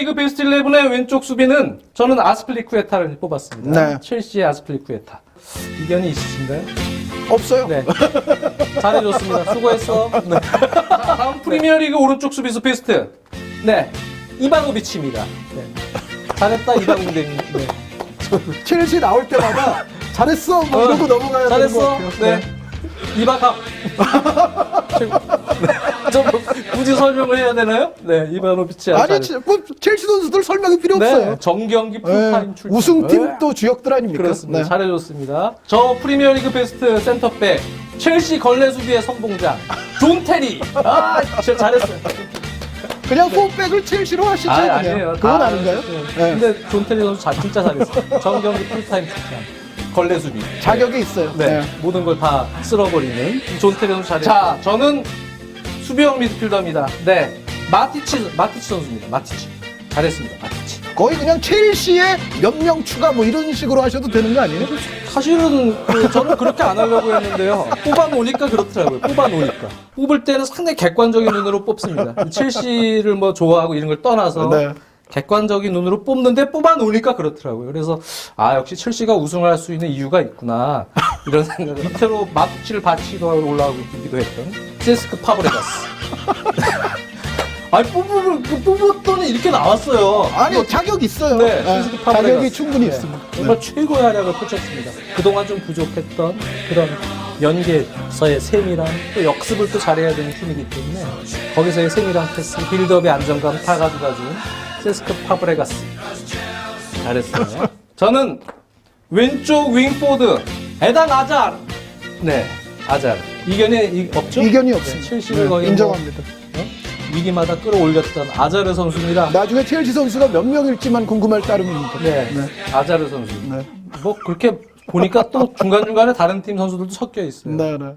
프리미어리그 베스트 11의 왼쪽 수비는 저는 아스플리쿠에타를 뽑았습니다. 네. 첼시의 아스플리쿠에타. 이견이 있으신가요? 없어요. 네. 잘해줬습니다. 수고했어. 네. 자, 다음 프리미어리그 오른쪽 수비수 베스트. 네. 이바노비치입니다. 네. 잘했다, 이바노비치. 네. 첼시 나올 때마다 잘했어 뭐 이러고 넘어가야 되는 것 잘했어. 같아요. 네. 이바카. 최고. 네. 굳이 설명을 해야 되나요? 네, 이바노비치. 아니 뭐 첼시 선수들 설명이 필요 네, 없어요. 정경기 예, 풀타임 출전. 우승팀 네. 또 주역들 아닙니까? 그렇습니다. 네. 잘해줬습니다. 저 프리미어리그 베스트 센터백 첼시 걸레 수비의 선봉장 존 테리. 아, 진짜 잘했어요. 그냥 포백을 첼시로 하시죠. 아, 그냥. 아니에요. 그건 아, 아닌가요? 네. 네. 근데 존 테리 선수 잘 진짜 잘했어요. 정경기 풀타임 출전. 걸레 수비. 자격이 있어요. 네, 네. 모든 걸 다 쓸어버리는 존 테리 선수 잘했어요. 자, 저는 수비형 미드필더입니다. 네, 마티치 마티치 선수입니다. 마티치 잘했습니다. 마티치. 거의 그냥 첼시에 몇 명 추가 뭐 이런 식으로 하셔도 되는 거 아니에요? 사실은 그 저는 그렇게 안 하려고 했는데요. 뽑아 놓으니까 그렇더라고요. 뽑아 놓으니까. 뽑을 때는 상당히 객관적인 눈으로 뽑습니다. 첼시를 뭐 좋아하고 이런 걸 떠나서 네. 객관적인 눈으로 뽑는데 뽑아 놓으니까 그렇더라고요. 그래서 아 역시 첼시가 우승할 수 있는 이유가 있구나 이런 생각을 밑으로 마치를 바치도 하고 올라오기도 했던 세스크 파브레가스. 아니 뽑으면 그 뽑았더니 이렇게 나왔어요. 아니 자격 있어요. 네, 네, 파브레가스. 자격이 충분히 네, 있습니다. 정말 최고의 활약을 펼쳤습니다. 그동안 좀 부족했던 그런 연계에서의 세밀한 또 역습을 또 잘해야 되는 팀이기 때문에 거기서의 세밀한 패스, 빌드업의 안정감 다 가져다 준 세스크 파브레가스. 잘했어요. 저는 왼쪽 윙포드 에단 아잘. 네, 아잘. 이견이 이- 없죠? 이견이 네, 없습니다. 첼시를 네, 거의 뭐, 인정합니다. 어? 위기마다 끌어올렸던 아자르 선수입니다. 나중에 첼시 선수가 몇 명일지만 궁금할 따름입니다. 네, 아자르 선수. 네. 뭐 그렇게 보니까 또 중간 중간에 다른 팀 선수들도 섞여 있어요. 네, 네.